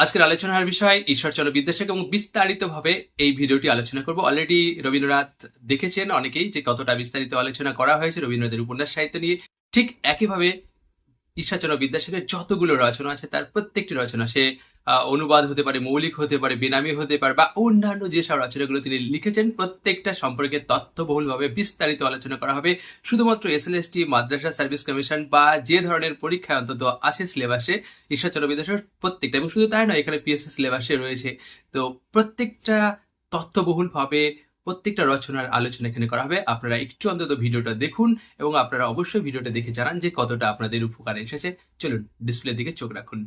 আজকের আলোচনার বিষয় ঈশ্বরচন্দ্র বিদ্যাসাগর এবং বিস্তারিতভাবে এই ভিডিওটি আলোচনা করব। অলরেডি রবীন্দ্রনাথ দেখেছেন অনেকেই যে কতটা বিস্তারিত আলোচনা করা হয়েছে রবীন্দ্রনাথের উপন্যাস সাহিত্য নিয়ে। ঠিক একইভাবে ঈশ্বরচন্দ্র বিদ্যাসাগরের যতগুলো রচনা আছে, তার প্রত্যেকটি রচনা সে অনুবাদ হতে পারে, মৌলিক হতে পারে, বেনামি হতে পারে, বা অন্যান্য যেসব রচনাগুলো তিনি লিখেছেন, প্রত্যেকটা সম্পর্কে তথ্যবহুলভাবে বিস্তারিত আলোচনা করা হবে। শুধুমাত্র এসএলএসটি মাদ্রাসা, সার্ভিস কমিশন, বা যে ধরনের পরীক্ষা অন্তত আছে সিলেবাসে, ঈশ্বরচন্দ্র বিদ্যাসাগর প্রত্যেকটা, এবং শুধু তাই নয়, এখানে পিএসসি সিলেবাসে রয়েছে। তো প্রত্যেকটা তথ্যবহুলভাবে প্রত্যেকটা রচনার আলোচনা এখানে করা হবে। আপনারা একটু অন্তত ভিডিওটা দেখুন, এবং আপনারা অবশ্যই ভিডিওটা দেখে জানান যে কতটা আপনাদের উপকারে এসেছে। চলুন ডিসপ্লে দিকে চোখ রাখুন।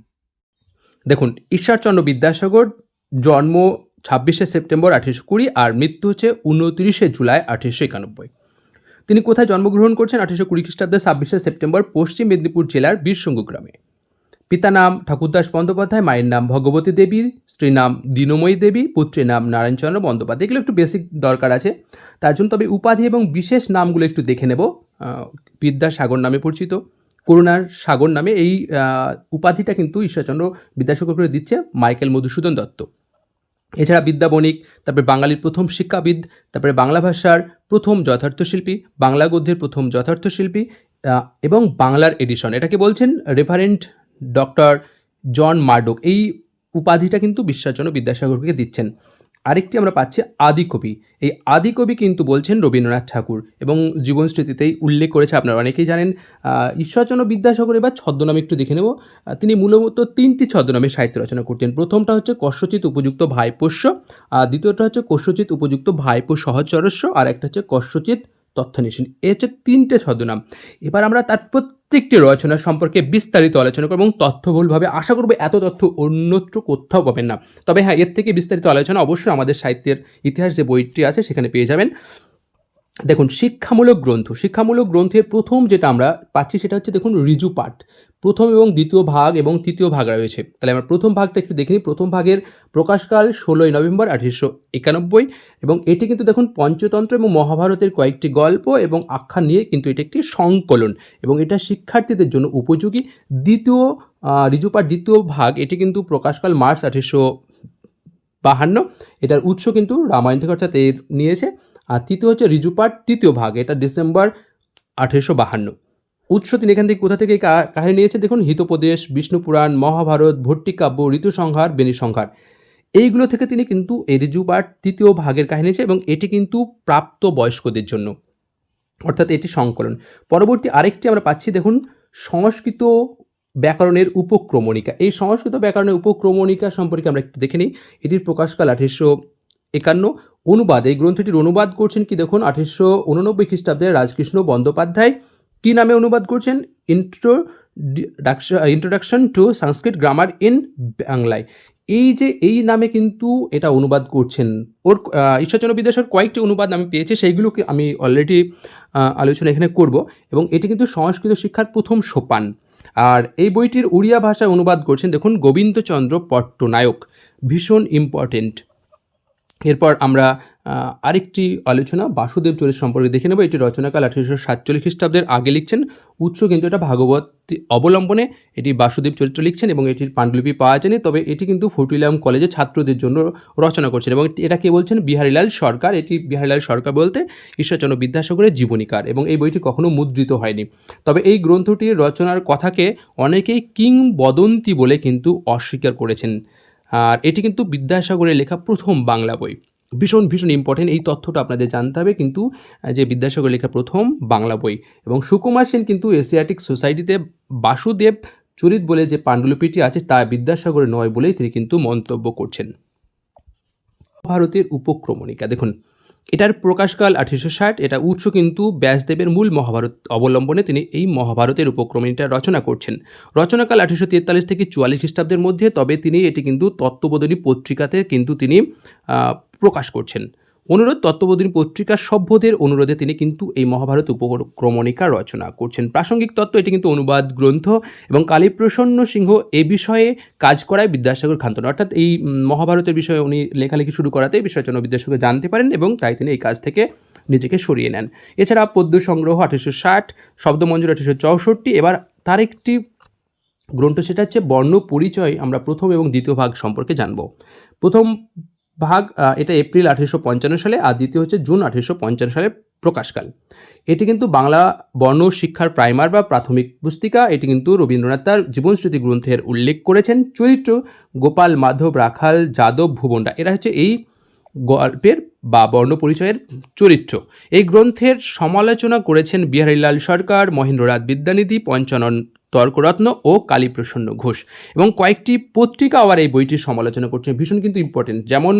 দেখুন, ঈশ্বরচন্দ্র বিদ্যাসাগর জন্ম ছাব্বিশে সেপ্টেম্বর আঠেরোশো কুড়ি আর মৃত্যু হচ্ছে উনত্রিশে জুলাই আঠেরোশো একানব্বই। তিনি কোথায় জন্মগ্রহণ করছেন আঠেরোশো কুড়ি খ্রিস্টাব্দে ছাব্বিশে সেপ্টেম্বর পশ্চিম মেদিনীপুর জেলার বীরসঙ্গ গ্রামে। পিতা নাম ঠাকুরদাস বন্দ্যোপাধ্যায়, মায়ের নাম ভগবতী দেবী, স্ত্রীর নাম দীনময়ী দেবী, পুত্রের নাম নারায়ণচন্দ্র বন্দ্যোপাধ্যায়। এগুলো একটু বেসিক দরকার আছে। তার জন্য তবে উপাধি এবং বিশেষ নামগুলো একটু দেখে নেব। বিদ্যাসাগর নামে পরিচিত। করুণার সাগর নামে এই উপাধিটা কিন্তু ঈশ্বরচন্দ্র বিদ্যাসাগর করে দিচ্ছে মাইকেল মধুসূদন দত্ত। এছাড়া বিদ্যা বণিক, তারপরে বাঙালির প্রথম শিক্ষাবিদ, তারপরে বাংলা ভাষার প্রথম যথার্থ শিল্পী, বাংলা গদ্যের প্রথম যথার্থ শিল্পী এবং বাংলার এডিশন। এটাকে বলছেন রেফারেন্ট ডক্টর জন মার্ডোক। এই উপাধিটা কিন্তু বিশ্বাসজনক বিদ্যাসাগরকে দিচ্ছেন। আরেকটি আমরা পাচ্ছি আদিকবি এই আদিকবি কিন্তু বলছেন রবীন্দ্রনাথ ঠাকুর এবং জীবন স্মৃতিতেই উল্লেখ করেছে আপনারা অনেকেই জানেন ঈশ্বরচন্দ্র বিদ্যাসাগর এবার ছদ্মনামে একটু দেখে নেব। তিনি মূলত তিনটি ছদ্মনামে সাহিত্য রচনা করতেন। প্রথমটা হচ্ছে কস্যচিত উপযুক্ত ভাইপোষ্য, আর দ্বিতীয়টা হচ্ছে কস্যচিত উপযুক্ত ভাইপো সহচরস্য, আর একটা হচ্ছে কস্যচিত তথ্যনিশীন এ হচ্ছে তিনটে ছদ্মনাম। এবার আমরা তার প্রত্যেকটি রচনা সম্পর্কে বিস্তারিত আলোচনা করব এবং তথ্যবহুলভাবে আশা করব এত তথ্য অন্যত্র কোথাও পাবেন না। তবে হ্যাঁ এর থেকে বিস্তারিত আলোচনা অবশ্যই আমাদের সাহিত্যের ইতিহাস যে বইটি আছে সেখানে পেয়ে যাবেন। দেখুন শিক্ষামূলক গ্রন্থ শিক্ষামূলক গ্রন্থের প্রথম যেটা আমরা পাচ্ছি সেটা হচ্ছে দেখুন ঋজু পাঠ। প্রথম এবং দ্বিতীয় ভাগ এবং তৃতীয় ভাগ রয়েছে। তাহলে আমরা প্রথম ভাগটা একটু দেখে নিই। প্রথম ভাগের প্রকাশকাল ষোলোই নভেম্বর আঠেরোশো একানব্বই এবং এটি কিন্তু দেখুন পঞ্চতন্ত্র এবং মহাভারতের কয়েকটি গল্প এবং আখ্যান নিয়ে কিন্তু এটি একটি সংকলন এবং এটা শিক্ষার্থীদের জন্য উপযোগী। দ্বিতীয় আহ, ঋজুপাঠ দ্বিতীয় ভাগ এটি কিন্তু প্রকাশকাল মার্চ আঠেরোশো বাহান্ন। এটার উৎস কিন্তু রামায়ণ থেকে অর্থাৎ এর নিয়েছে। আর তৃতীয় হচ্ছে ঋজুপাঠ তৃতীয় ভাগ, এটা ডিসেম্বর আঠেরোশো বাহান্ন। উৎস তিনি এখান থেকে কোথা থেকে কাহিনী নিয়েছে দেখুন, হিতোপদেশ, বিষ্ণু পুরাণ, মহাভারত, ভট্টিকাব্য ঋতুসংহার বেনিসংহার এইগুলো থেকে তিনি কিন্তু এই ঋজুপাঠ তৃতীয় ভাগের কাহিনী নিয়েছে এবং এটি কিন্তু প্রাপ্ত বয়স্কদের জন্য। অর্থাৎ এটি সংকলন। পরবর্তী আরেকটি আমরা পাচ্ছি, দেখুন, সংস্কৃত ব্যাকরণের উপক্রমণিকা। এই সংস্কৃত ব্যাকরণের উপক্রমণিকা সম্পর্কে আমরা একটু দেখে নিই। এটির প্রকাশকাল আঠেরোশো একান্ন। অনুবাদ, এই গ্রন্থটির অনুবাদ করছেন কি দেখুন, আঠেরোশো উননব্বই খ্রিস্টাব্দে রাজকৃষ্ণ বন্দ্যোপাধ্যায়। কি নামে অনুবাদ করছেন? Intro introduction to Sanskrit grammar in বাংলায়। এই যে, এই নামে কিন্তু এটা অনুবাদ করছেন। ওর ঈশ্বরচন্দ্র বিদ্যাসাগর কয়েকটি অনুবাদ আমি পেয়েছি, সেইগুলোকে আমি অলরেডি আলোচনা এখানে করব এবং এটি কিন্তু সংস্কৃত শিক্ষার প্রথম সোপান। আর এই বইটির উড়িয়া ভাষায় অনুবাদ করছেন দেখুন, গোবিন্দচন্দ্র পট্টনায়ক। ভীষণ ইম্পর্টেন্ট এরপর আমরা আরেকটি আলোচনা বাসুদেব চরিত সম্পর্কে দেখে নেব। এটি রচনাকাল আঠেরোশো সাতচল্লিশ খ্রিস্টাব্দের আগে লিখছেন। উৎস কিন্তু এটা ভাগবত অবলম্বনে। এটি বাসুদেব চরিত্র লিখছেন এবং এটির পাণ্ডুলিপি পাওয়া যায়নি। তবে এটি কিন্তু ফটিলাম কলেজে ছাত্রদের জন্য রচনা করছেন এবং এটা কে বলছেন? বিহারীলাল সরকার। এটি বিহারীলাল সরকার বলতে ঈশ্বরচন্দ্র বিদ্যাসাগরের জীবনীকার এবং এই বইটি কখনো মুদ্রিত হয়নি। তবে এই গ্রন্থটির রচনার কথাকে অনেকেই কিংবদন্তি বলে কিন্তু অস্বীকার করেছেন। আর এটি কিন্তু বিদ্যাসাগরের লেখা প্রথম বাংলা বই। ভীষণ ভীষণ ইম্পর্টেন্ট এই তথ্যটা আপনাদের জানতে হবে কিন্তু যে বিদ্যাসাগর লেখা প্রথম বাংলা বই এবং সুকুমার সেন কিন্তু এশিয়াটিক সোসাইটিতে বাসুদেব চরিত বলে যে পাণ্ডুলিপিটি আছে তা বিদ্যাসাগরের নয় বলেই তিনি কিন্তু মন্তব্য করছেন। ভারতের উপক্রমণিকা, দেখুন। এটার প্রকাশকাল আঠেরোশো ষাট, এটা উৎস কিন্তু ব্যাসদেবের মূল মহাভারত অবলম্বনে তিনি এই মহাভারতের উপক্রমে এটা রচনা করছেন। রচনাকাল আঠেরোশো তেতাল্লিশ থেকে চুয়াল্লিশ খ্রিস্টাব্দের মধ্যে, তবে তিনি এটি কিন্তু তত্ত্ববোধনী পত্রিকাতে কিন্তু তিনি প্রকাশ করছেন। অনুরোধ, তত্ত্ববোধনী পত্রিকার সভ্যদের অনুরোধে তিনি কিন্তু এই মহাভারত উপক্রমণিকা রচনা করছেন। প্রাসঙ্গিক তত্ত্ব, এটি কিন্তু অনুবাদ গ্রন্থ এবং কালীপ্রসন্ন সিংহ এ বিষয়ে কাজ করায় বিদ্যাসাগর খান্তন। অর্থাৎ এই মহাভারতের বিষয়ে উনি লেখালেখি শুরু করাতে বিষয়জন্য বিদ্যাসাগর জানতে পারেন এবং তাই তিনি এই কাজ থেকে নিজেকে সরিয়ে নেন। এছাড়া পদ্য সংগ্রহ আঠেরোশো ষাট, শব্দমঞ্জুর আঠেরোশো চৌষট্টি, এবার তার একটি গ্রন্থ সেটা হচ্ছে বর্ণ পরিচয়, আমরা প্রথম এবং দ্বিতীয় ভাগ সম্পর্কে জানব। প্রথম ভাগ এটা এপ্রিল আঠেরোশো পঞ্চান্ন সালে আর দ্বিতীয় হচ্ছে জুন আঠেরোশো পঞ্চান্ন সালে প্রকাশকাল। এটি কিন্তু বাংলা বর্ণ শিক্ষার প্রাইমার বা প্রাথমিক পুস্তিকা। এটি কিন্তু রবীন্দ্রনাথ তার জীবনস্মৃতি গ্রন্থের উল্লেখ করেছেন। চরিত্র গোপাল মাধব রাখাল, যাদব ভুবনডা এরা হচ্ছে এই গল্পের বা বর্ণ পরিচয়ের চরিত্র। এই গ্রন্থের সমালোচনা করেছেন বিহারীলাল সরকার, মহেন্দ্রনাথ বিদ্যানিধি, পঞ্চানন তর্করত্ন ও কালীপ্রসন্ন ঘোষ। এবং কয়েকটি পত্রিকা আবার এই বইটির সমালোচনা করছে। ভীষণ কিন্তু ইম্পর্টেন্ট যেমন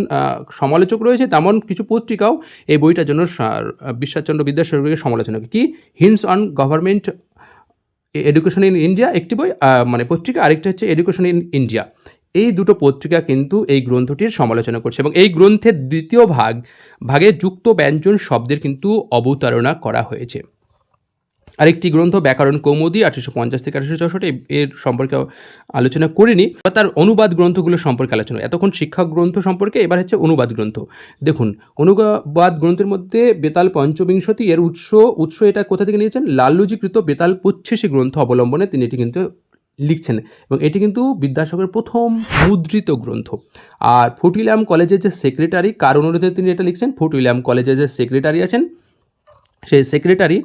সমালোচক রয়েছে, তেমন কিছু পত্রিকাও এই বইটার জন্য বিশ্বাসচন্দ্র বিদ্যাসাগরের সমালোচনা। কি? Hints on government education in India একটি বই মানে পত্রিকা, আরেকটা হচ্ছে এডুকেশন ইন ইন্ডিয়া এই দুটো পত্রিকা কিন্তু এই গ্রন্থটির সমালোচনা করছে এবং এই গ্রন্থের দ্বিতীয় ভাগ, ভাগে যুক্ত ব্যঞ্জন শব্দের কিন্তু অবতারণা করা হয়েছে। আরেকটি গ্রন্থ, ব্যাকরণ কৌমুদি, আঠেরোশো পঞ্চাশ থেকে আঠেরোশো চৌষট্টি, এর সম্পর্কে আলোচনা করিনি বা তার অনুবাদ গ্রন্থগুলো সম্পর্কে আলোচনা এতক্ষণ শিক্ষা গ্রন্থ সম্পর্কে, এবার হচ্ছে অনুবাদ গ্রন্থ। দেখুন, অনুবাদ গ্রন্থের মধ্যে বেতাল পঞ্চবিংশতি এর উৎস উৎস এটা কোথা থেকে নিয়েছেন? লাল্লুজিকৃত বেতাল পচ্ছিসী গ্রন্থ অবলম্বনে তিনি এটি কিন্তু লিখছেন। এবং এটি কিন্তু বিদ্যাসাগরের প্রথম মুদ্রিত গ্রন্থ। আর ফোর্ট কলেজের যে সেক্রেটারি, কার অনুরোধে তিনি এটা লিখছেন? ফোর্ট কলেজের যে সেক্রেটারি আছেন সেই সেক্রেটারি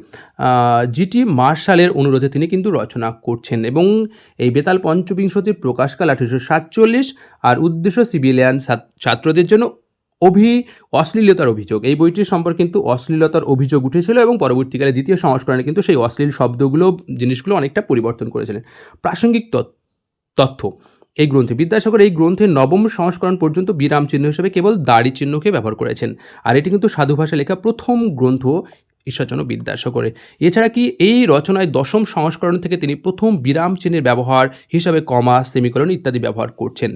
জিটি মার্শালের অনুরোধে তিনি কিন্তু রচনা করছেন এবং এই বেতাল পঞ্চবিংশতির প্রকাশকাল আঠেরোশো সাতচল্লিশ আর উদ্দেশ্য সিভিলিয়ান ছাত্রদের জন্য অভি, অশ্লীলতার অভিযোগ। এই বইটির সম্পর্কে কিন্তু অশ্লীলতার অভিযোগ উঠেছিল এবং পরবর্তীকালে দ্বিতীয় সংস্করণে কিন্তু সেই অশ্লীল শব্দগুলো, জিনিসগুলো অনেকটা পরিবর্তন করেছিলেন। প্রাসঙ্গিক তথ্য। এই গ্রন্থে, বিদ্যাসাগর এই গ্রন্থের নবম সংস্করণ পর্যন্ত বিরাম চিহ্ন হিসেবে কেবল দাড়ি চিহ্নকে ব্যবহার করেছেন। আর এটি কিন্তু সাধু ভাষায় লেখা প্রথম গ্রন্থ ঈশ্বরচন্দ্র বিদ্যাসাগরের। এছাড়া কি এই রচনায় দশম সংস্করণ থেকে তিনি প্রথম বিরাম চিহ্নের ব্যবহার হিসাবে কমা, সেমিকলন ইত্যাদি ব্যবহার করছেন।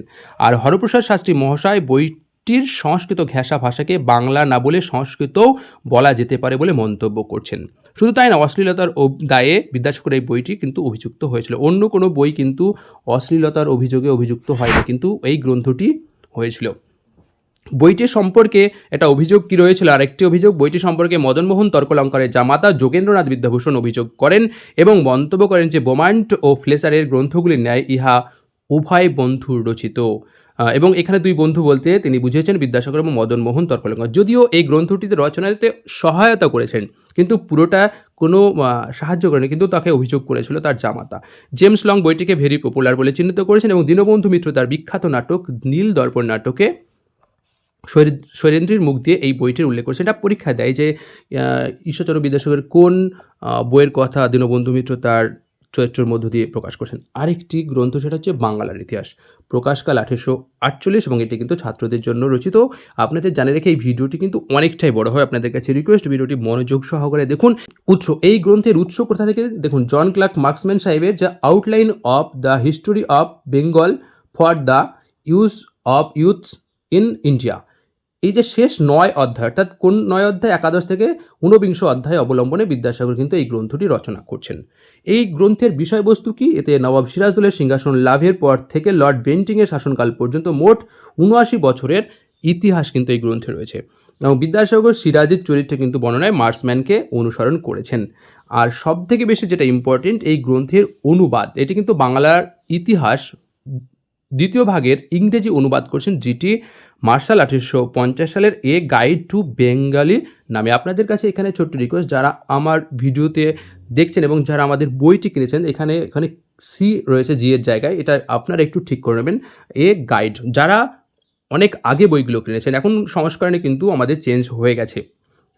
আর হরপ্রসাদ শাস্ত্রী মহাশয় বইটির সংস্কৃত ঘেঁষা ভাষাকে বাংলা না বলে সংস্কৃতও বলা যেতে পারে বলে মন্তব্য করছেন। শুধু তাই না, অশ্লীলতার দায়ে বিদ্যাসাগর এই বইটি কিন্তু অভিযুক্ত হয়েছিল। অন্য কোনো বই কিন্তু অশ্লীলতার অভিযোগে অভিযুক্ত হয়নি, কিন্তু এই গ্রন্থটি হয়েছিল। বইটি সম্পর্কে এটা অভিযোগ কি রয়েছিল? আরেকটি অভিযোগ, বইটি সম্পর্কে মদনমোহন তর্কলঙ্কারের জামাতা যোগেন্দ্রনাথ বিদ্যাভূষণ অভিযোগ করেন এবং মন্তব্য করেন যে বোমান্ট ও ফ্লেসারের গ্রন্থগুলির ন্যায় ইহা উভয় বন্ধুর রচিত। এবং এখানে দুই বন্ধু বলতে তিনি বুঝিয়েছেন বিদ্যাসাগর এবং মদনমোহন তর্কলঙ্কার। যদিও এই গ্রন্থটিতে রচনাতে সহায়তা করেছেন, কিন্তু পুরোটা কোনো সাহায্য করেনি কিন্তু তাকে অভিযোগ করেছিল তার জামাতা। জেমস লং বইটিকে ভেরি পপুলার বলে চিহ্নিত করেছেন এবং দীনবন্ধু মিত্র তার বিখ্যাত নাটক নীল দর্পণ নাটকে শৈলেন্দ্রীর মুখ দিয়ে এই বইটির উল্লেখ করেছে। এটা পরীক্ষা দেয় যে ঈশ্বরচন্দ্র বিদ্যাসাগরের কোন বইয়ের কথা দীনবন্ধু মিত্র তার চরিত্রের মধ্য দিয়ে প্রকাশ করছেন। আরেকটি গ্রন্থ সেটা হচ্ছে বাংলার ইতিহাস। প্রকাশকাল আঠেরোশো আটচল্লিশ এবং এটি কিন্তু ছাত্রদের জন্য রচিত। আপনাদের জানে রেখে এই ভিডিওটি কিন্তু অনেকটাই বড় হয়। আপনাদের কাছে রিকোয়েস্ট ভিডিওটি মনোযোগ সহকারে দেখুন। উৎস, এই গ্রন্থের উৎস কোথা থেকে দেখুন, জন ক্লার্ক মার্কসম্যান সাহেবের যা outline of the history of Bengal for the use of youth in India এই যে শেষ নয় অধ্যায়, অর্থাৎ কোন নয় অধ্যায়, একাদশ থেকে ঊনবিংশ অধ্যায় অবলম্বনে বিদ্যাসাগর কিন্তু এই গ্রন্থটি রচনা করছেন। এই গ্রন্থের বিষয়বস্তু কি? এতে নবাব সিরাজদৌলের সিংহাসন লাভের পর থেকে লর্ড বেন্টিংয়ের শাসনকাল পর্যন্ত মোট উনআশি বছরের ইতিহাস কিন্তু এই গ্রন্থে রয়েছে। এবং বিদ্যাসাগর সিরাজের চরিত্রে কিন্তু বর্ণনায় মার্সম্যানকে অনুসরণ করেছেন। আর সব থেকে বেশি যেটা ইম্পর্টেন্ট এই গ্রন্থের অনুবাদ, এটি কিন্তু বাংলার ইতিহাস দ্বিতীয় ভাগের ইংরেজি অনুবাদ করছেন জিটি মার্শাল আঠেরোশো পঞ্চাশ সালের এ গাইড টু বেঙ্গালি নামে আপনাদের কাছে এখানে ছোট্ট রিকোয়েস্ট যারা আমার ভিডিওতে দেখছেন এবং যারা আমাদের বইটি কিনেছেন, এখানে এখানে সি রয়েছে জি এর জায়গায়, এটা আপনারা একটু ঠিক করে নেবেন। এ গাইড, যারা অনেক আগে বইগুলো কিনেছেন, এখন সংস্করণে কিন্তু আমাদের চেঞ্জ হয়ে গেছে।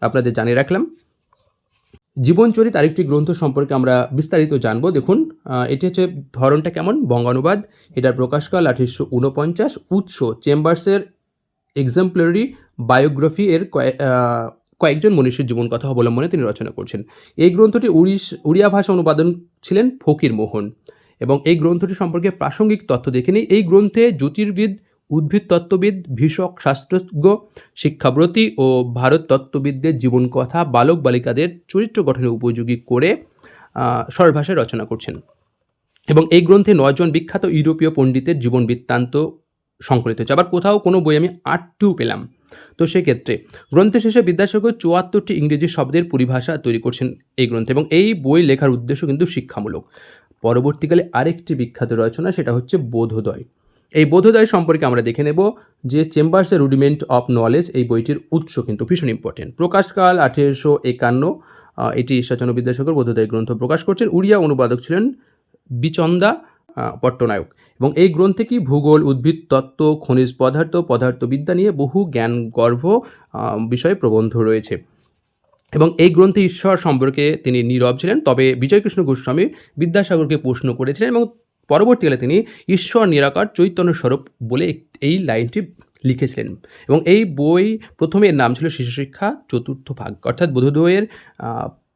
আপনাদের জানিয়ে রাখলাম। জীবনচরিত আরেকটি গ্রন্থ সম্পর্কে আমরা বিস্তারিত জানব। দেখুন এটি হচ্ছে ধরনটা কেমন? বঙ্গানুবাদ, এটার প্রকাশকাল আঠেরোশো উনপঞ্চাশ, উৎস, চেম্বার্সের এক্সাম্পলারি বায়োগ্রাফি এর কয়ে- কয়েকজন মনীষীর জীবন কথা অবলম্বনে তিনি রচনা করছেন। এই গ্রন্থটি উড়িষ উড়িয়া ভাষা অনুবাদন ছিলেন ফকির মোহন এবং এই গ্রন্থটি সম্পর্কে প্রাসঙ্গিক তথ্য দেখে নিই এই গ্রন্থে জ্যোতির্বিদ উদ্ভিদ তত্ত্ববিদ ভীষক শাস্ত্রজ্ঞ শিক্ষাব্রতী ও ভারত তত্ত্ববিদদের জীবন কথা বালক বালিকাদের চরিত্র গঠনে উপযোগী করে আহ, সরল ভাষায় রচনা করছেন। এবং এই গ্রন্থে নয়জন বিখ্যাত ইউরোপীয় পণ্ডিতের জীবন বৃত্তান্ত সংকলিত হয়েছে। আবার কোথাও কোনো বই আমি আটটিও পেলাম। তো সেক্ষেত্রে গ্রন্থের শেষে বিদ্যাসাগর চুয়াত্তরটি ইংরেজি শব্দের পরিভাষা তৈরি করছেন এই গ্রন্থে এবং এই বই লেখার উদ্দেশ্য কিন্তু শিক্ষামূলক। পরবর্তীকালে আরেকটি বিখ্যাত রচনা সেটা হচ্ছে বোধোদয়। এই বোধোদয় সম্পর্কে আমরা দেখে নেব যে চেম্বার্সের রুডিমেন্ট অফ নলেজ এই বইটির উৎস কিন্তু ভীষণ ইম্পর্টেন্ট প্রকাশকাল আঠেরোশো একান্ন এটি ঈশ্বরচন্দ্র বিদ্যাসাগর বোধোদয় গ্রন্থ প্রকাশ করছেন। উড়িয়া অনুবাদক ছিলেন বিচন্দা পট্টনায়ক। এবং এই গ্রন্থে কি ভূগোল, উদ্ভিদ, তত্ত্ব, খনিজ পদার্থ, পদার্থবিদ্যা নিয়ে বহু জ্ঞান গর্ভ বিষয়ে প্রবন্ধ রয়েছে। এবং এই গ্রন্থে ঈশ্বর সম্পর্কে তিনি নীরব ছিলেন, তবে বিজয়কৃষ্ণ গোস্বামী বিদ্যাসাগরকে প্রশ্ন করেছিলেন এবং পরবর্তীকালে তিনি ঈশ্বর নিরাকার চৈতন্য স্বরূপ বলে এই লাইনটি লিখেছিলেন। এবং এই বই প্রথমে নাম ছিল শিশু শিক্ষা চতুর্থ ভাগ। অর্থাৎ বোধোদয়ের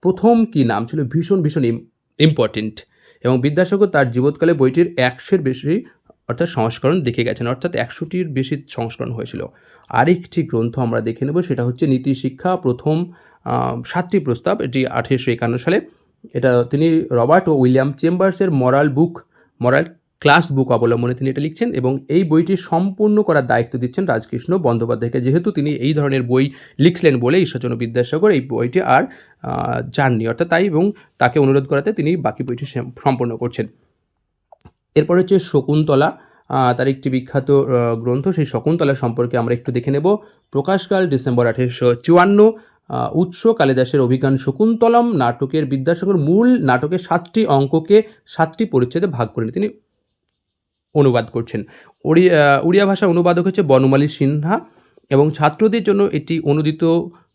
প্রথম কি নাম ছিল ভীষণ ভীষণ ইম্পর্টেন্ট এবং বিদ্যাসাগর তার জীবৎকালে বইটির একশোর বেশি, অর্থাৎ সংস্করণ দেখে গেছেন, অর্থাৎ একশোটির বেশি সংস্করণ হয়েছিল। আরেকটি গ্রন্থ আমরা দেখে নেব, সেটা হচ্ছে নীতি শিক্ষা প্রথম সাতটি প্রস্তাব, এটি আঠেরোশো একান্ন সালে। এটা তিনি রবার্ট ও William চেম্বার্সের moral book, moral class book অবলম্বনে তিনি এটা লিখছেন এবং এই বইটি সম্পূর্ণ করার দায়িত্ব দিচ্ছেন রাজকৃষ্ণ বন্দ্যোপাধ্যায়কে। যেহেতু তিনি এই ধরনের বই লিখছিলেন বলে ঈশ্বরচন্দ্র বিদ্যাসাগর এই বইটি আর যাননি। অর্থাৎ তাই এবং তাকে অনুরোধ করাতে তিনি বাকি বইটি সেম- সম্পন্ন করছেন। এরপর হচ্ছে শকুন্তলা তার একটি বিখ্যাত গ্রন্থ। সেই শকুন্তলা সম্পর্কে আমরা একটু দেখে নেব। প্রকাশকাল ডিসেম্বর আঠেরোশো চুয়ান্ন উৎস কালিদাসের অভিজ্ঞান শকুন্তলম। নাটকের বিদ্যাসাগর মূল নাটকের সাতটি অঙ্ককে, সাতটি পরিচ্ছেদে ভাগ করে তিনি অনুবাদ করছেন। ওড়িয়া উড়িয়া ভাষা অনুবাদক হচ্ছে বনমালী সিনহা এবং ছাত্রদের জন্য এটি অনুদিত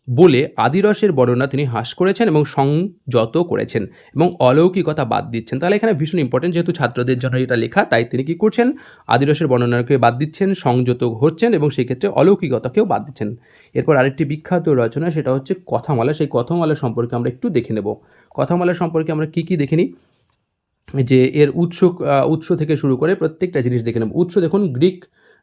বলে আদিরসের বর্ণনা তিনি হ্রাস করেছেন এবং সংযত করেছেন এবং অলৌকিকতা বাদ দিচ্ছেন। তাহলে এখানে ভীষণ ইম্পর্টেন্ট যেহেতু ছাত্রদের জন্য এটা লেখা, তাই তিনি কি করছেন? আদিরসের বর্ণনাকে বাদ দিচ্ছেন, সংযত হচ্ছেন এবং সেক্ষেত্রে অলৌকিকতাকেও বাদ দিচ্ছেন। এরপর আরেকটি বিখ্যাত রচনা, সেটা হচ্ছে কথামালা। সেই কথামালা সম্পর্কে আমরা একটু দেখে নেব। কথামালা সম্পর্কে আমরা কি কি দেখে নিই? যে এর উৎস উৎস থেকে শুরু করে প্রত্যেকটা জিনিস দেখে নেব। উৎস দেখুন, গ্রিক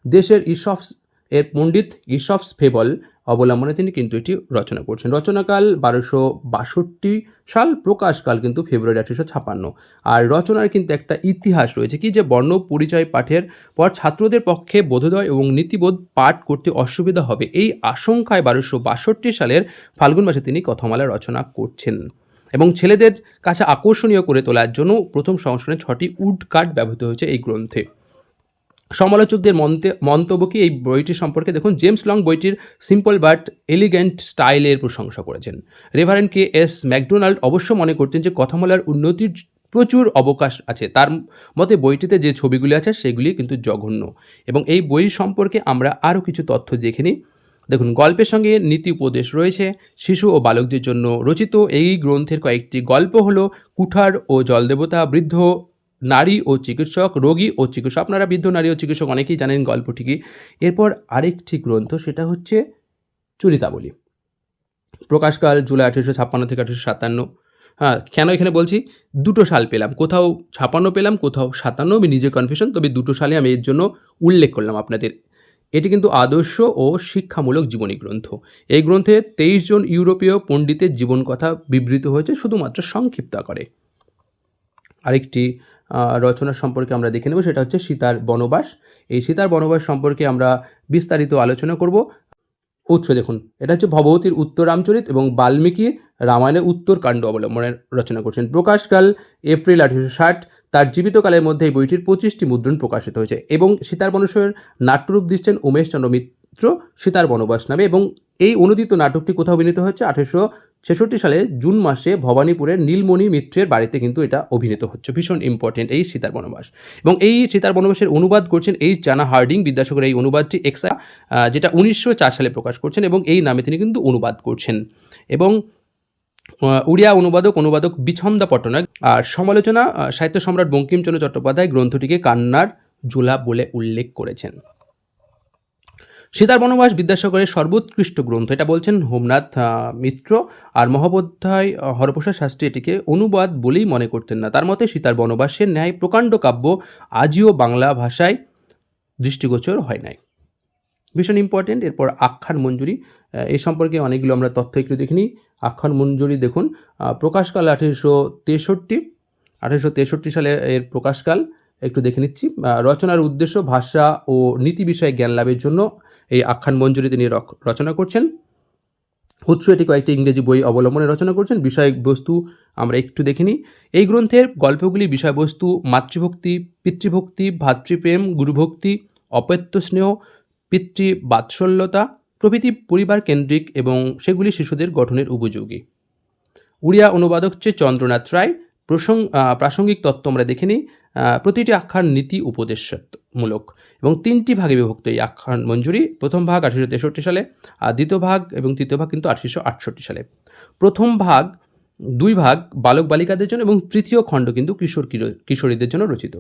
দেশের ইসফস, এর পণ্ডিত ইসফস ফেবল অবলম্বনে তিনি কিন্তু এটি রচনা করছেন। রচনাকাল বারোশো বাষট্টি সাল, প্রকাশকাল কিন্তু ফেব্রুয়ারি আঠেরোশো ছাপান্ন আর রচনার কিন্তু একটা ইতিহাস রয়েছে কি যে বর্ণ, পরিচয়, পাঠের পর ছাত্রদের পক্ষে বোধোদয় এবং নীতিবোধ পাঠ করতে অসুবিধা হবে। এই আশঙ্কায় বারোশো বাষট্টি সালের ফাল্গুন মাসে তিনি কথামালা রচনা করছেন। এবং ছেলেদের কাছে আকর্ষণীয় করে তোলার জন্য প্রথম সংস্করণে ছটি উড কার্ড ব্যবহৃত হয়েছে এই গ্রন্থে। সমালোচকদের মন্তে, মন্তব্য কি এই বইটি সম্পর্কে? দেখুন, জেমস লং বইটির সিম্পল বাট এলিগেন্ট স্টাইলের প্রশংসা করেছেন। রেভারেন্ড কে এস ম্যাকডোনাল্ড অবশ্য মনে করতেন যে কথামালার উন্নতির প্রচুর অবকাশ আছে। তার মতে বইটিতে যে ছবিগুলি আছে সেগুলি কিন্তু জঘন্য। এবং এই বই সম্পর্কে আমরা আরও কিছু তথ্য দেখে নিই। দেখুন, গল্পের সঙ্গে নীতি উপদেশ রয়েছে। শিশু ও বালকদের জন্য রচিত এই গ্রন্থের কয়েকটি গল্প হলো কুঠার ও জলদেবতা, বৃদ্ধ, নারী ও চিকিৎসক, রোগী ও চিকিৎসক। আপনারা বৃদ্ধ, নারী ও চিকিৎসক অনেকেই জানেন গল্পটিকে। এরপর আরেকটি গ্রন্থ, সেটা হচ্ছে চরিতাবলী। প্রকাশকাল জুলাই আঠেরোশো ছাপ্পান্ন থেকে আঠেরোশো সাতান্ন। হ্যাঁ কেন এখানে বলছি? দুটো সাল পেলাম। কোথাও ছাপান্ন পেলাম, কোথাও সাতান্ন। আমি নিজে কনফিউশন তবে দুটো সালে আমি এর জন্য উল্লেখ করলাম আপনাদের। এটি কিন্তু আদর্শ ও শিক্ষামূলক জীবনী গ্রন্থ। এই গ্রন্থে তেইশ জন ইউরোপীয় পণ্ডিতের জীবন কথা বিবৃত হয়েছে, শুধুমাত্র সংক্ষিপ্ত আকারে। আরেকটি রচনা সম্পর্কে আমরা দেখে নেব, সেটা হচ্ছে সীতার বনবাস। এই সীতার বনবাস সম্পর্কে আমরা বিস্তারিত আলোচনা করব। উৎস দেখুন, এটা হচ্ছে ভবতীর উত্তর রামচরিত এবং বাল্মীকি রামায়ণের উত্তরকাণ্ড অবলম্বনে রচনা করছেন প্রকাশকাল, এপ্রিল আঠেরোশো ষাট। তার জীবিতকালের মধ্যে এই বইটির পঁচিশটি মুদ্রণ প্রকাশিত হয়েছে এবং সীতার বনসের নাট্যরূপ দিচ্ছেন উমেশ চন্দ্র মিত্র সীতার বনবাস নামে এবং এই অনুদিত নাটকটি কোথাও অভিনীত হচ্ছে আঠেরোশো ছেষট্টি সালে জুন মাসে ভবানীপুরের নীলমণি মিত্রের বাড়িতে কিন্তু এটা অভিনীত হচ্ছে। ভীষণ ইম্পর্টেন্ট এই সীতার বনবাস। এবং এই সীতার বনবাসের অনুবাদ করছেন এই জানা হার্ডিং, বিদ্যাসাগরের এই অনুবাদটি এক্সা যেটা উনিশশো চার সালে প্রকাশ করছেন এবং এই নামে তিনি কিন্তু অনুবাদ করছেন। এবং উড়িয়া অনুবাদক অনুবাদক বিছন্দা পট্টনায়ক। আর সমালোচনা সাহিত্য সম্রাট বঙ্কিমচন্দ্র চট্টোপাধ্যায় গ্রন্থটিকে কান্নার জোলা বলে উল্লেখ করেছেন। সীতার বনবাস বিদ্যাসাগরের সর্বোৎকৃষ্ট গ্রন্থ, এটা বলছেন হোমনাথ মিত্র। আর মহাবোধ্যায় হরপ্রসাদ শাস্ত্রী এটিকে অনুবাদ বলেই মনে করতেন না। তার মতে সীতার বনবাসের ন্যায় প্রকাণ্ড কাব্য আজিও বাংলা ভাষায় দৃষ্টিগোচর হয় নাই। ভীষণ ইম্পর্টেন্ট এরপর আখ্যান মঞ্জুরি এই সম্পর্কে অনেকগুলো আমরা তথ্য একটু দেখে নিই। আখ্যান মঞ্জুরি দেখুন প্রকাশকাল আঠেরোশো তেষট্টি আঠেরোশো তেষট্টি সালে এর প্রকাশকাল, একটু দেখে নিচ্ছি। রচনার উদ্দেশ্য, ভাষা ও নীতি বিষয়ে জ্ঞান লাভের জন্য এই আখ্যান মঞ্জুরি তিনি রচনা করছেন। উৎস এটি কয়েকটি ইংরেজি বই অবলম্বনে রচনা করছেন। বিষয়বস্তু আমরা একটু দেখে নিই। এই গ্রন্থের গল্পগুলি বিষয়বস্তু, মাতৃভক্তি, পিতৃভক্তি, ভাতৃপ্রেম, গুরুভক্তি, অপত্য স্নেহ পিতৃ বাৎসল্যতা, প্রভৃতি পরিবার কেন্দ্রিক এবং সেগুলি শিশুদের গঠনের উপযোগী। উড়িয়া অনুবাদক হচ্ছে চন্দ্রনাথ রায়। প্রসঙ্গ প্রাসঙ্গিক তত্ত্ব আমরা দেখে নিই। প্রতিটি আখ্যান নীতি উপদেশমূলক এবং তিনটি ভাগে বিভক্ত এই আখ্যান মঞ্জুরি। প্রথম ভাগ আঠেরোশো তেষট্টি সালে, আর দ্বিতীয় ভাগ এবং তৃতীয় ভাগ কিন্তু আঠেরোশো আটষট্টি সালে। প্রথম ভাগ, দুই ভাগ বালক বালিকাদের জন্য এবং তৃতীয় খণ্ড কিন্তু কিশোর কিশোরীদের জন্য রচিত।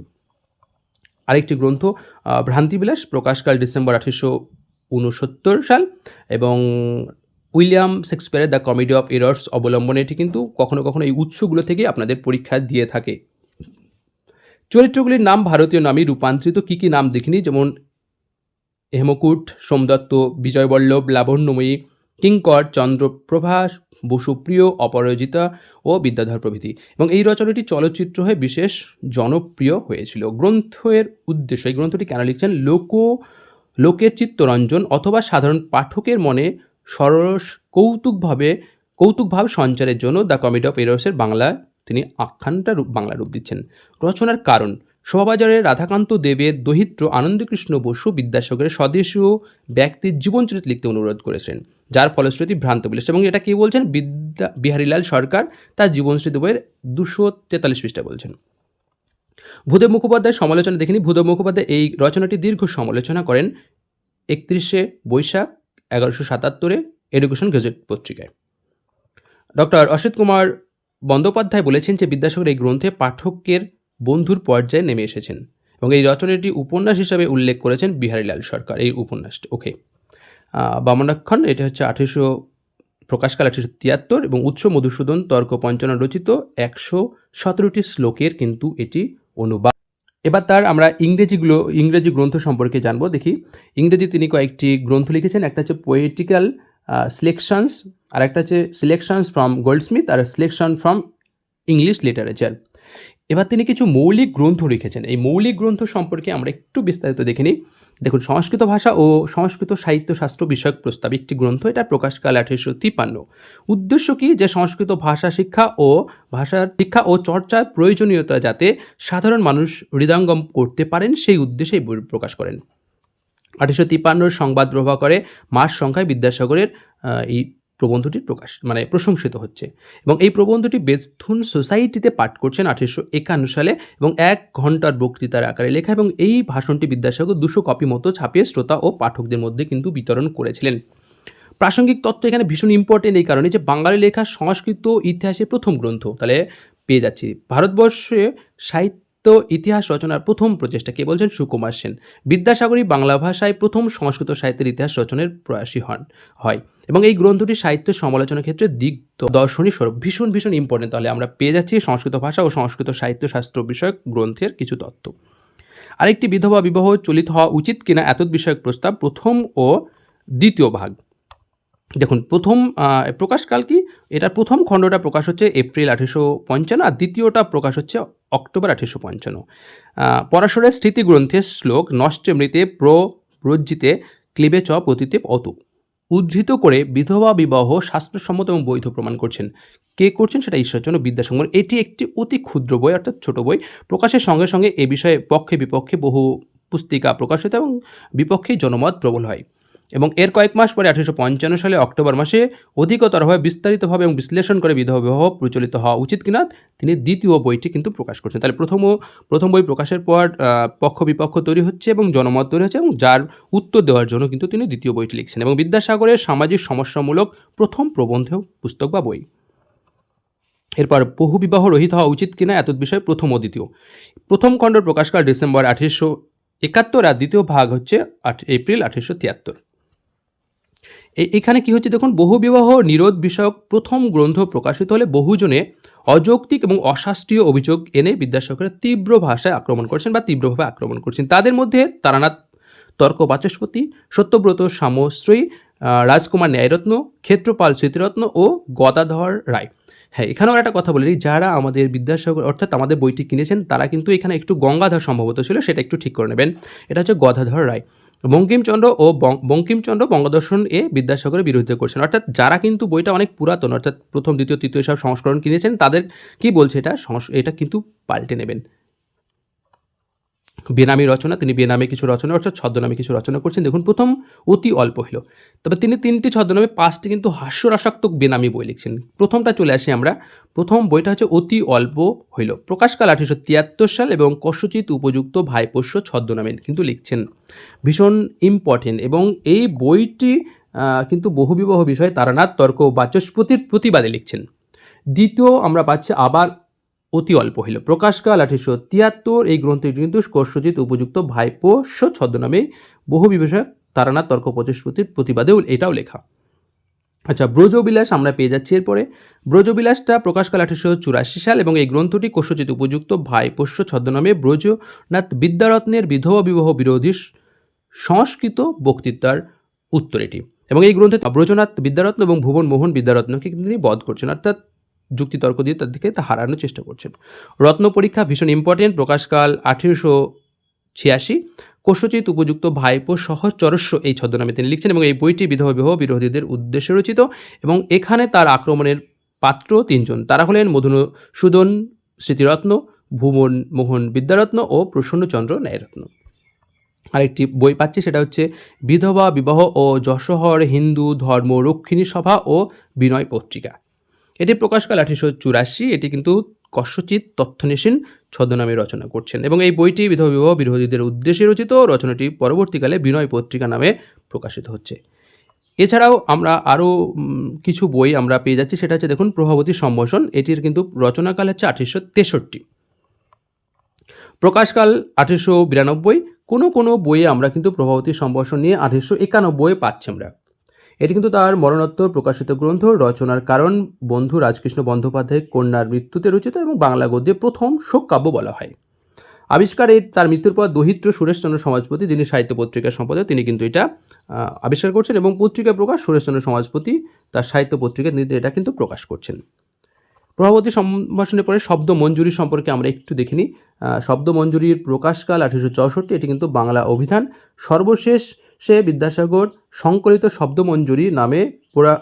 আরেকটি গ্রন্থ ভ্রান্তিবিলাস, প্রকাশকাল ডিসেম্বর আঠেরোশো উনসত্তর সাল এবং উইলিয়াম শেক্সপিয়ারের দ্য কমেডি অফ এরর্স অবলম্বনে এটি কিন্তু কখনো কখনো এই উৎসগুলো থেকে আপনাদের পরীক্ষা দিয়ে থাকে। চরিত্রগুলির নাম ভারতীয় নামে রূপান্তরিত কী কী নাম দেখিনি? যেমন হেমকূট, সোমদত্ত, বিজয়বল্লভ, লাবণ্যময়ী, কিঙ্কর চন্দ্রপ্রভা বসুপ্রিয়, অপরাজিতা ও বিদ্যাধর প্রভৃতি। এবং এই রচনাটি চলচ্চিত্র হয়ে বিশেষ জনপ্রিয় হয়েছিল। গ্রন্থের উদ্দেশ্য, এই গ্রন্থটি কেন লিখছেন? লোক, লোকের চিত্তরঞ্জন অথবা সাধারণ পাঠকের মনে সরস কৌতুকভাবে, কৌতুকভাব সঞ্চারের জন্য দ্য কমেডি অফ এরসের বাংলা তিনি আখ্যানটা বাংলা রূপ দিচ্ছেন। রচনার কারণ শোভাবাজারের রাধাকান্ত দেবের দহিত্র আনন্দকৃষ্ণ বসু বিদ্যাসাগরের স্বদেশীয় ব্যক্তির জীবনচরিত লিখতে অনুরোধ করেছেন যার ফলশ্রুতি ভ্রান্ত বিলাস এবং এটা কে বলছেন? বিদ্যা বিহারীলাল সরকার তার জীবনস্মৃতি বইয়ের দুশো তেতাল্লিশ পৃষ্ঠা বলছেন। ভূদেব মুখোপাধ্যায়ের সমালোচনা দেখিনি। ভূদেব মুখোপাধ্যায় এই রচনাটি দীর্ঘ সমালোচনা করেন একত্রিশে বৈশাখ এগারোশো সাতাত্তরে এডুকেশন গেজেট পত্রিকায়। ডক্টর অসিত কুমার বন্দ্যোপাধ্যায় বলেছেন যে বিদ্যাসাগর এই গ্রন্থে পাঠকের বন্ধুর পর্যায়ে নেমে এসেছেন এবং এই রচনাটি উপন্যাস হিসাবে উল্লেখ করেছেন বিহারীলাল সরকার। এই উপন্যাসটি ওকে। বামনাক্ষণ, এটা হচ্ছে আঠেরোশো প্রকাশকাল আঠেরোশো তিয়াত্তর এবং উৎস মধুসূদন, তর্ক পঞ্চান্ন রচিত একশো সতেরোটি শ্লোকের কিন্তু এটি অনুবাদ। এবার তার আমরা ইংরেজিগুলো, ইংরেজি গ্রন্থ সম্পর্কে জানব। দেখি, ইংরেজি তিনি কয়েকটি গ্রন্থ লিখেছেন, একটা হচ্ছে পোয়েটিক্যাল সিলেকশনস আর একটা হচ্ছে সিলেকশনস ফ্রম গোল্ডস্মিথ আর সিলেকশন ফ্রম ইংলিশ লিটারেচার এবার তিনি কিছু মৌলিক গ্রন্থ লিখেছেন। এই মৌলিক গ্রন্থ সম্পর্কে আমরা একটু বিস্তারিত দেখে নিই। দেখুন, সংস্কৃত ভাষা ও সংস্কৃত সাহিত্যশাস্ত্র বিষয়ক প্রস্তাব, একটি গ্রন্থ, এটা প্রকাশকাল আঠেরোশো তিপ্পান্ন। উদ্দেশ্য কি? যে সংস্কৃত ভাষা শিক্ষা ও ভাষার শিক্ষা ও চর্চার প্রয়োজনীয়তা যাতে সাধারণ মানুষ হৃদয়ঙ্গম করতে পারেন, সেই উদ্দেশ্যেই বই প্রকাশ করেন। আঠেরোশো তিপ্পান্নর সংবাদ প্রভাকরে মাস সংখ্যায় বিদ্যাসাগরের এই প্রবন্ধটি প্রকাশ মানে প্রশংসিত হচ্ছে। এবং এই প্রবন্ধটি বেথুন সোসাইটিতে পাঠ করছেন আঠেরোশো একান্ন সালে এবং এক ঘণ্টার বক্তৃতার আকারে লেখা এবং এই ভাষণটি বিদ্যাসাগর দুশো কপি মতো ছাপিয়ে শ্রোতা ও পাঠকদের মধ্যে কিন্তু বিতরণ করেছিলেন। প্রাসঙ্গিক তত্ত্ব এখানে ভীষণ ইম্পর্টেন্ট এই কারণে যে বাঙালি লেখা সংস্কৃত ইতিহাসের প্রথম গ্রন্থ, তাহলে পেয়ে যাচ্ছি। ভারতবর্ষে সাহিত্য ইতিহাস রচনার প্রথম প্রচেষ্টা কে বলছেন সুকুমার সেন। বিদ্যাসাগরী বাংলা ভাষায় প্রথম সংস্কৃত সাহিত্যের ইতিহাস রচনার প্রয়াসী হন, হয়। এবং এই গ্রন্থটি সাহিত্য সমালোচনার ক্ষেত্রে দিক দর্শনী স্বরূপ। ভীষণ ভীষণ ইম্পর্টেন্ট তাহলে আমরা পেয়ে যাচ্ছি সংস্কৃত ভাষা ও সংস্কৃত সাহিত্য শাস্ত্র বিষয়ক গ্রন্থের কিছু তত্ত্ব। আরেকটি বিধবা বিবাহ চলিত হওয়া উচিত কিনা এত বিষয়ক প্রস্তাব প্রথম ও দ্বিতীয় ভাগ। দেখুন, প্রথম প্রকাশকাল কি? এটার প্রথম খণ্ডটা প্রকাশ হচ্ছে এপ্রিল আঠেরোশো পঞ্চান্ন আর দ্বিতীয়টা প্রকাশ হচ্ছে অক্টোবর আঠেরোশো পঞ্চান্ন। পরাশরের স্মৃতিগ্রন্থের শ্লোক নষ্টে মৃতে প্রব্রজ্জিতে ক্লিবে চ পতিতে অত। উদ্ধৃত করে বিধবা বিবাহ, শাস্ত্রসম্মত এবং বৈধ প্রমাণ করছেন। কে করছেন সেটা ঈশ্বরচন্দ্র বিদ্যাসাগর। এটি একটি অতি ক্ষুদ্র বই, অর্থাৎ ছোট বই। প্রকাশের সঙ্গে সঙ্গে এ বিষয়ে পক্ষে বিপক্ষে বহু পুস্তিকা প্রকাশিত এবং বিপক্ষে জনমত প্রবল হয়। এবং এর কয়েক মাস পরে আঠেরোশো পঞ্চান্ন সালে অক্টোবর মাসে অধিকতরভাবে বিস্তারিতভাবে এবং বিশ্লেষণ করে বিধবা বিবাহ প্রচলিত হওয়া উচিত কিনা তিনি দ্বিতীয় বইটি কিন্তু প্রকাশ করছেন। তাহলে প্রথম প্রথম বই প্রকাশের পর পক্ষ বিপক্ষ তৈরি হচ্ছে এবং জনমত তৈরি হচ্ছে এবং যার উত্তর দেওয়ার জন্য কিন্তু তিনি দ্বিতীয় বইটি লিখছেন এবং বিদ্যাসাগরের সামাজিক সমস্যামূলক প্রথম প্রবন্ধ পুস্তক বা বই। এরপর বহু বিবাহ রহিত হওয়া উচিত কিনা এত বিষয় প্রথম ও দ্বিতীয়। প্রথম খণ্ড প্রকাশকাল ডিসেম্বর আঠেরোশো একাত্তর আর দ্বিতীয় ভাগ হচ্ছে এপ্রিল আঠেরোশো তিয়াত্তর। এখানে কি হচ্ছে দেখুন বহুবিবাহ নিরোধ বিষয়ক প্রথম গ্রন্থ প্রকাশিত হলে বহুজনে অযৌক্তিক এবং অশাস্ত্রীয় অভিযোগ এনে বিদ্যাসাগরের তীব্র ভাষায় আক্রমণ করছেন বা তীব্রভাবে আক্রমণ করছেন। তাদের মধ্যে তারানাথ তর্ক বাচস্পতি সত্যব্রত সামশ্রয়ী রাজকুমার ন্যায়রত্ন, ক্ষেত্রপাল স্মৃতিরত্ন ও গদাধর রায়। হ্যাঁ এখানেও একটা কথা বলে যারা আমাদের বিদ্যাসাগর অর্থাৎ আমাদের বইটি কিনেছেন, তারা কিন্তু এখানে একটু গঙ্গাধর সম্ভবত ছিল, সেটা একটু ঠিক করে নেবেন। এটা হচ্ছে গদাধর রায়। বঙ্কিমচন্দ্র ও বঙ্কিমচন্দ্র বঙ্গদর্শন এ বিদ্যাসাগরের বিরোধিতা করছেন। অর্থাৎ যারা কিন্তু বইটা অনেক পুরাতন, অর্থাৎ প্রথম, দ্বিতীয়, তৃতীয় সব সংস্করণ কিনেছেন, তাদের কি বলছে এটা? এটা কিন্তু পাল্টে নেবেন। বেনামি রচনা, তিনি বেনামে কিছু রচনা, অর্থাৎ ছদ্মনামে কিছু রচনা করছেন। দেখুন, প্রথম অতি অল্প হলো। তবে তিনি তিনটি ছদ্মনামে পাঁচটি কিন্তু হাস্যরসাত্মক বেনামি বই লিখছেন। প্রথমটা চলে আসি আমরা প্রথম বইটা হচ্ছে অতি অল্প হইল। প্রকাশকাল আঠারোশো তিয়াত্তর সাল এবং কস্যচিত উপযুক্ত ভাইপোষ্য ছদ্মনামে কিন্তু লিখছেন। ভীষণ ইম্পর্টেন্ট এবং এই বইটি কিন্তু বহুবিবাহ বিষয়ে তারানাথ তর্ক বাচস্পতির প্রতিবাদে লিখছেন। দ্বিতীয় আমরা পাচ্ছি আবার অতি অল্প হইল। প্রকাশকাল আঠারোশো তিয়াত্তর, এই গ্রন্থটি কিন্তু কস্যজিৎ উপযুক্ত ভাইপোষ্য ছদ্মনামে বহু বিষয় তারানাথ তর্ক বাচস্পতির প্রতিবাদেও এটাও লেখা। আচ্ছা ব্রজবিলাস আমরা পেয়ে যাচ্ছি এরপরে। ব্রজবিলাসটা প্রকাশকাল আঠারোশো চুরাশি সাল এবং এই গ্রন্থটি কস্যচিত উপযুক্ত ভাইপোষ্য ছদ্মনামে ব্রজনাথ বিদ্যারত্নের বিধবা বিবাহ বিরোধী সংস্কৃত বক্তৃতার উত্তর এটি। এবং এই গ্রন্থে ব্রজনাথ বিদ্যারত্ন এবং ভুবন মোহন বিদ্যারত্নকে কিন্তু তিনি বধ করছেন, অর্থাৎ যুক্তিতর্ক দিয়ে তার দিকে তা হারানোর চেষ্টা করছেন। রত্ন পরীক্ষা ভীষণ ইম্পর্টেন্ট প্রকাশকাল আঠেরোশো ছিয়াশি। কস্যচিত উপযুক্ত ভাইপো সহজ চরস্য এই ছদ্মনামে তিনি লিখছেন এবং এই বইটি বিধবা বিবাহ বিরোধীদের উদ্দেশ্যে রচিত এবং এখানে তার আক্রমণের পাত্র তিনজন। তারা হলেন মধুসূদন, স্মৃতিরত্ন ভুবন মোহন বিদ্যারত্ন ও প্রসন্নচন্দ্র ন্যায়রত্ন আরেকটি বই পাচ্ছি, সেটা হচ্ছে বিধবা বিবাহ ও যশোহর হিন্দু ধর্ম রক্ষিণী সভা ও বিনয় পত্রিকা। এটি প্রকাশকাল আঠারোশো চুরাশি, এটি কিন্তু কস্যচিৎ তথ্যনিসীন ছদ্মনামে রচনা করছেন এবং এই বইটি বিধবা বিবাহ বিরোধীদের উদ্দেশ্যে রচিত। রচনাটি পরবর্তীকালে বিনয় পত্রিকা নামে প্রকাশিত হচ্ছে। এছাড়াও আমরা আরও কিছু বই আমরা পেয়ে যাচ্ছি। সেটা হচ্ছে দেখুন, প্রভাবতী সম্ভাষণ। এটির কিন্তু রচনাকাল হচ্ছে আঠেরোশো তেষট্টি। প্রকাশকাল আঠেরোশো বিরানব্বই। কোনো কোনো বইয়ে আমরা কিন্তু প্রভাবতী সম্ভাষণ নিয়ে আঠেরোশো একানব্বই পাচ্ছি আমরা। এটি কিন্তু তার মরণোত্তর প্রকাশিত গ্রন্থ, রচনার কারণ, বন্ধু রাজকৃষ্ণ বন্দ্যোপাধ্যায়ের কন্যার মৃত্যুতে রচিত এবং বাংলা গদ্যে প্রথম শোক কাব্য বলা হয়। আবিষ্কারে তার মৃত্যুর পর দহিত্র সুরেশচন্দ্র সমাজপতি, যিনি সাহিত্য পত্রিকার সম্পাদক, তিনি কিন্তু এটা আবিষ্কার করছেন এবং পত্রিকা প্রকাশ সুরেশচন্দ্র সমাজপতি, তার সাহিত্য পত্রিকা তিনি এটা কিন্তু প্রকাশ করছেন। প্রভাবতী সম্ভাষণের পরে শব্দ মঞ্জুরি সম্পর্কে আমরা একটু দেখে নিই। শব্দ মঞ্জুরির প্রকাশকাল আঠেরোশো চৌষট্টি, এটি কিন্তু বাংলা অভিধান। সর্বশেষ সে বিদ্যাসাগর সংকলিত শব্দমঞ্জুরি নামে পুরা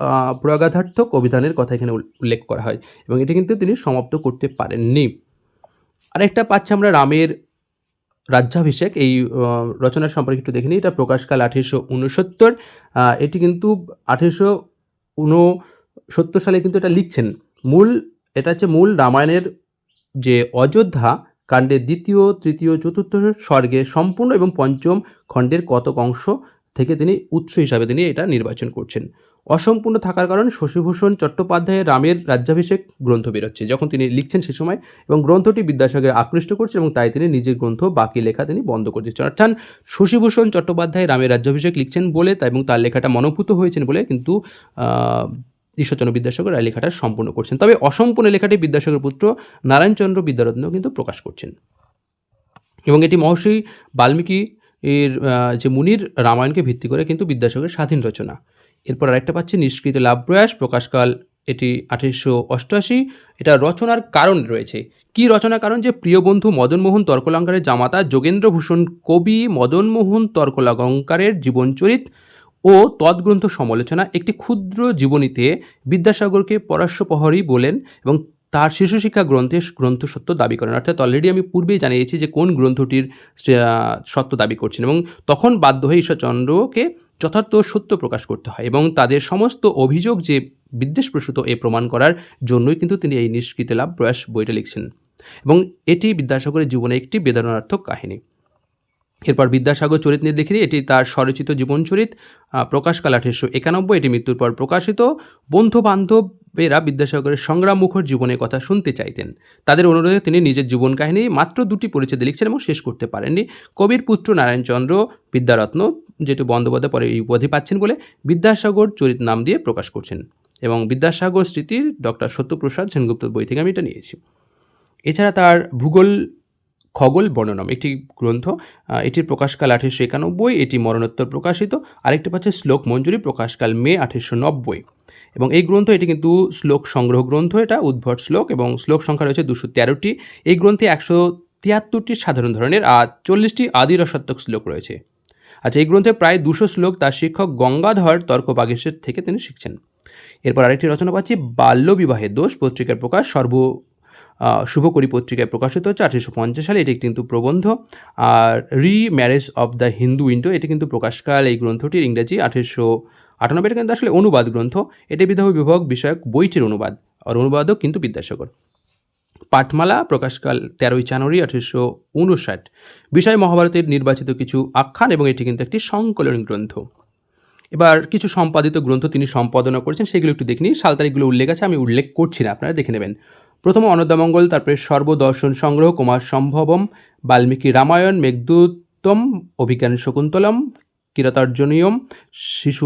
পুরাগাধার্থক অভিধানের কথা এখানে উল্লেখ করা হয় এবং এটি কিন্তু তিনি সমাপ্ত করতে পারেননি। আরেকটা পাচ্ছি আমরা রামের রাজ্যাভিষেক, এই রচনা সম্পর্কে একটু দেখিনি এটা প্রকাশকাল আঠেরোশো উনসত্তর এটি কিন্তু আঠেরোশো উনসত্তর সালে কিন্তু এটা লিখছেন। মূল, এটা হচ্ছে মূল রামায়ণের যে অযোধ্যা কাণ্ডের দ্বিতীয়, তৃতীয়, চতুর্থ স্বর্গে সম্পূর্ণ এবং পঞ্চম খণ্ডের কতক অংশ থেকে তিনি উৎস হিসাবে তিনি এটা নির্বাচন করছেন। অসম্পূর্ণ থাকার কারণে শশীভূষণ চট্টোপাধ্যায়ের রামের রাজ্যাভিষেক গ্রন্থ বেরোচ্ছে। যখন তিনি লিখছেন সে সময় এবং গ্রন্থটি বিদ্যাসাগর আকৃষ্ট করছে এবং তাই তিনি নিজের গ্রন্থ, বাকি লেখা তিনি বন্ধ করে দিচ্ছেন। অর্থাৎ শশীভূষণ চট্টোপাধ্যায় রামের রাজ্যাভিষেক লিখছেন বলে তা এবং তার লেখাটা মনোভূত হয়েছেন বলে কিন্তু ঈশ্বরচন্দ্র বিদ্যাসাগর এই লেখাটা সম্পূর্ণ করছেন। তবে অসম্পূর্ণ লেখাটি বিদ্যাসাগর পুত্র নারায়ণচন্দ্র বিদ্যারত্ন কিন্তু প্রকাশ করছেন। এবং এটি মহর্ষি বাল্মীকি এর যে মুনির রামায়ণকে ভিত্তি করে কিন্তু বিদ্যাসাগরের স্বাধীন রচনা। এরপর আরেকটা পাচ্ছি নিষ্কৃত লাভ প্রয়াস, প্রকাশকাল, এটি আঠেরোশো অষ্টআশি। এটা রচনার কারণ রয়েছে। কি রচনার কারণ? যে প্রিয় বন্ধু মদনমোহন তর্কলঙ্কারের জামাতা যোগেন্দ্রভূষণ কবি মদনমোহন তর্কলঙ্কারের জীবনচরিত ও তৎগ্রন্থ সমালোচনা একটি ক্ষুদ্র জীবনীতে বিদ্যাসাগরকে পরাস্যপহরী বলেন এবং তার শিশু শিক্ষা গ্রন্থে গ্রন্থ সত্য দাবি করেন। অর্থাৎ অলরেডি আমি পূর্বেই জানিয়েছি যে কোন গ্রন্থটির সত্য দাবি করছেন এবং তখন বাধ্য হয়ে ঈশ্বরচন্দ্রকে যথার্থ সত্য প্রকাশ করতে হয় এবং তাদের সমস্ত অভিযোগ যে বিদ্বেষপ্রসূত এ প্রমাণ করার জন্যই কিন্তু তিনি এই নিষ্কৃত লাভ প্রয়াস বইটা লিখছেন। এবং এটি বিদ্যাসাগরের জীবনে একটি বেদনার্থক কাহিনী। এরপর বিদ্যাসাগর চরিত নিয়ে দেখি এটি তার স্বরচিত জীবনচরিত প্রকাশকাল আঠেরোশো একানব্বই। এটি মৃত্যুর পর প্রকাশিত। বন্ধু বান্ধবেরা বিদ্যাসাগরের সংগ্রাম মুখর জীবনের কথা শুনতে চাইতেন। তাদের অনুরোধে তিনি নিজের জীবন কাহিনী মাত্র দুটি পরিচ্ছেদে লিখছেন এবং শেষ করতে পারেননি। কবির পুত্র নারায়ণচন্দ্র বিদ্যারত্ন যেটি বন্দ্যোপাধ্যায় পরে এই উপাধি পাচ্ছেন বলে বিদ্যাসাগর চরিত নাম দিয়ে প্রকাশ করছেন এবং বিদ্যাসাগর স্মৃতির ডক্টর সত্যপ্রসাদ সেনগুপ্ত বই থেকে আমি এটা নিয়েছি। এছাড়া তার ভূগোল খগোল বর্ণনম। একটি গ্রন্থ এটির প্রকাশকাল আঠেরোশো একানব্বই, এটি মরণোত্তর প্রকাশিত। আরেকটি পাচ্ছে শ্লোক মঞ্জুরি, প্রকাশকাল মে আঠেরোশো নব্বই। এবং এই গ্রন্থ, এটি কিন্তু শ্লোক সংগ্রহ গ্রন্থ, এটা উদ্ভট শ্লোক এবং শ্লোক সংখ্যা রয়েছে দুশো তেরোটি। এই গ্রন্থে একশো তিয়াত্তরটি সাধারণ ধরনের আর চল্লিশটি আদি রসাত্মক শ্লোক রয়েছে। আচ্ছা এই গ্রন্থে প্রায় দুশো শ্লোক তার শিক্ষক গঙ্গাধর তর্ক বাগেশের থেকে তিনি শিখছেন। এরপর আরেকটি রচনা পাচ্ছি, বাল্যবিবাহের দোষ, পত্রিকার প্রকাশ, সর্ব শুভকরী পত্রিকায় প্রকাশিত হচ্ছে। আঠেরোশো পঞ্চাশ সালে এটি কিন্তু প্রবন্ধ। আর remarriage of the Hindu widow, এটি কিন্তু প্রকাশকাল এই গ্রন্থটির ইংরেজি। আঠেরোশো আটানব্বই এটা কিন্তু আসলে অনুবাদ গ্রন্থ। এটি বিধব বিভাগ বিষয়ক বইটির অনুবাদ। আর অনুবাদক কিন্তু বিদ্যাসাগর। পাঠমালা প্রকাশকাল তেরোই জানুয়ারি আঠেরোশো উনষাট। বিষয় মহাভারতের নির্বাচিত কিছু আখ্যান এবং এটি কিন্তু একটি সংকলন গ্রন্থ। এবার কিছু সম্পাদিত গ্রন্থ তিনি সম্পাদনা করেছেন, সেগুলো একটু দেখে নিই। সাল তারিখগুলো উল্লেখ আছে, আমি উল্লেখ করছি না, আপনারা দেখে নেবেন। প্রথম অনদামঙ্গল তারপরে সর্বদর্শন সংগ্রহ, কুমার সম্ভবম, বাল্মীকি রামায়ণ, মেঘদূতম, অভিজ্ঞান শকুন্তলম, কিরাতার্জনীয়ম, শিশু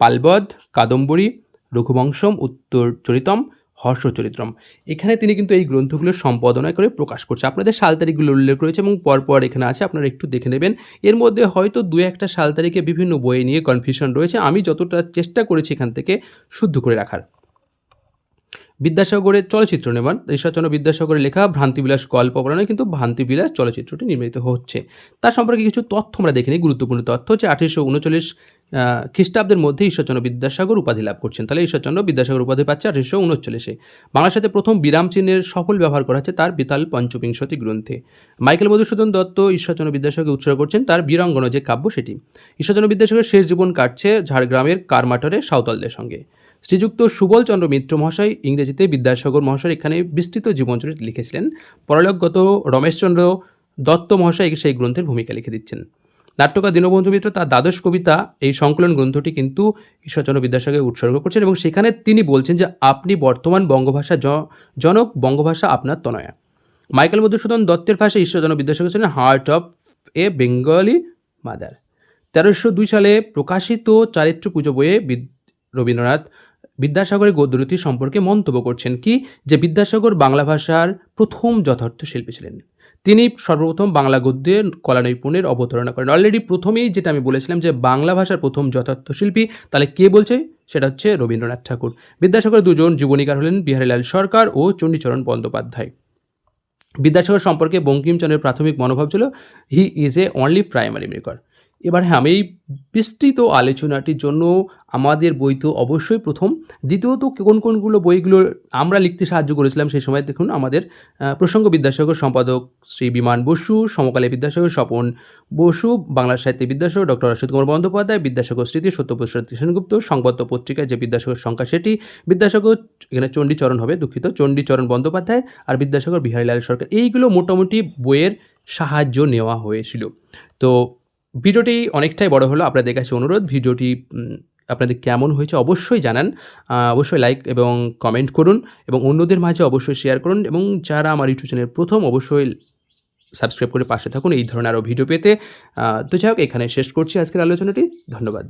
পালবধ, কাদম্বরী, রঘুবংশম, উত্তর চরিতম হর্ষচরিত্রম। এখানে তিনি কিন্তু এই গ্রন্থগুলো সম্পাদনা করে প্রকাশ করছে। আপনাদের সাল তারিখগুলো উল্লেখ রয়েছে এবং পরপর এখানে আছে, আপনারা একটু দেখে নেবেন। এর মধ্যে হয়তো দু একটা সাল তারিখে বিভিন্ন বই নিয়ে কনফিউশন রয়েছে। আমি যতটা চেষ্টা করেছি এখান থেকে শুদ্ধ করে রাখার। বিদ্যাসাগরের চলচ্চিত্র নির্মাণ ঈশ্বরচন্দ্র বিদ্যাসাগরের লেখা ভ্রান্তিবিলাস গল্প পড়ানো কিন্তু ভ্রান্তিবিলাস চলচ্চিত্রটি নির্মিত হচ্ছে। তার সম্পর্কে কিছু তথ্য আমরা দেখিনি গুরুত্বপূর্ণ তথ্য হচ্ছে আঠেরোশো উনচল্লিশ খ্রিস্টাব্দের মধ্যে ঈশ্বরচন্দ্র বিদ্যাসাগর উপাধি লাভ করছেন। তাহলে ঈশ্বরচন্দ্র বিদ্যাসাগর উপাধি পাচ্ছে আঠেরোশো উনচল্লিশে। বাংলার সাথে প্রথম বিরাম চিহ্নের সফল ব্যবহার করা হচ্ছে তার বিতাল পঞ্চবিংশতি গ্রন্থে। মাইকেল মধুসূদন দত্ত ঈশ্বরচন্দ্র বিদ্যাসাগরকে উৎসর্গ করছেন তার বীরাঙ্গনা যে কাব্য সেটি। ঈশ্বরচন্দ্র বিদ্যাসাগরের শেষ জীবন কাটছে ঝাড়গ্রামের কারমাটরে সাঁওতালদের সঙ্গে। শ্রীযুক্ত সুবলচন্দ্র মিত্র মহাশয় ইংরেজিতে বিদ্যাসাগর মহাশয় এখানে বিস্তৃত জীবনচরিত লিখেছিলেন। পরলোকগত রমেশচন্দ্র দত্ত মহাশয় সেই গ্রন্থের ভূমিকা লিখে দিচ্ছেন। নাট্যকার দীনবন্ধু মিত্র তার দ্বাদশ কবিতা, এই সংকলন গ্রন্থটি কিন্তু ঈশ্বরচন্দ্র বিদ্যাসাগরকে উৎসর্গ করছেন এবং সেখানে তিনি বলছেন যে আপনি বর্তমান বঙ্গভাষা জনক, বঙ্গভাষা আপনার তনয়া। মাইকেল মধুসূদন দত্তের ভাষায় ঈশ্বরচন্দ্র বিদ্যাসাগর ছিলেন heart of a Bengali mother. তেরোশো দুই সালে প্রকাশিত চারিত্র পুজো বইয়ে রবীন্দ্রনাথ বিদ্যাসাগরের গদ্যরীতি সম্পর্কে মন্তব্য করছেন কি? যে বিদ্যাসাগর বাংলা ভাষার প্রথম যথার্থ শিল্পী ছিলেন। তিনি সর্বপ্রথম বাংলা গদ্যে কলা নৈপুণ্যের অবতারণা করেন। অলরেডি প্রথমেই যেটা আমি বলেছিলাম যে বাংলা ভাষার প্রথম যথার্থ শিল্পী তাহলে কে বলছে? সেটা হচ্ছে রবীন্দ্রনাথ ঠাকুর। বিদ্যাসাগর দুজন জীবনীকার হলেন বিহারীলাল সরকার ও চণ্ডীচরণ বন্দ্যোপাধ্যায়। বিদ্যাসাগর সম্পর্কে বঙ্কিমচন্দ্রের প্রাথমিক মনোভাব ছিল he is a only primary maker এবার হ্যাঁ আমি এই বিস্তৃত আলোচনাটির জন্য আমাদের বই তো অবশ্যই প্রথম। দ্বিতীয়ত, কোন কোনগুলো বইগুলো আমরা লিখতে সাহায্য করেছিলাম সেই সময় দেখুন, আমাদের প্রসঙ্গ বিদ্যাসাগর সম্পাদক শ্রী বিমান বসু, সমকালে বিদ্যাসাগর স্বপন বসু, বাংলা সাহিত্যে বিদ্যাসাগর ডক্টর অসিত কুমার বন্দ্যোপাধ্যায়, বিদ্যাসাগর স্মৃতি সত্যপ্রসাদ সেনগুপ্ত সংবাদ পত্রিকায় যে বিদ্যাসাগর সংখ্যা সেটি, বিদ্যাসাগর এখানে চণ্ডীচরণ হবে, দুঃখিত, চণ্ডীচরণ বন্দ্যোপাধ্যায় আর বিদ্যাসাগর বিহারীলাল সরকার। এইগুলো মোটামুটি বইয়ের সাহায্য নেওয়া হয়েছিল। তো ভিডিওটি অনেকটাই বড় হলো আপনাদের কাছে অনুরোধ। ভিডিওটি আপনাদের কেমন হয়েছে অবশ্যই জানান। অবশ্যই লাইক এবং কমেন্ট করুন এবং অন্যদের মাঝে অবশ্যই শেয়ার করুন এবং যারা আমার ইউটিউব চ্যানেল প্রথম অবশ্যই সাবস্ক্রাইব করে পাশে থাকুন। এই ধরনের আরও ভিডিও পেতে। তো যাই হোক, এখানে শেষ করছি আজকের আলোচনাটি। ধন্যবাদ।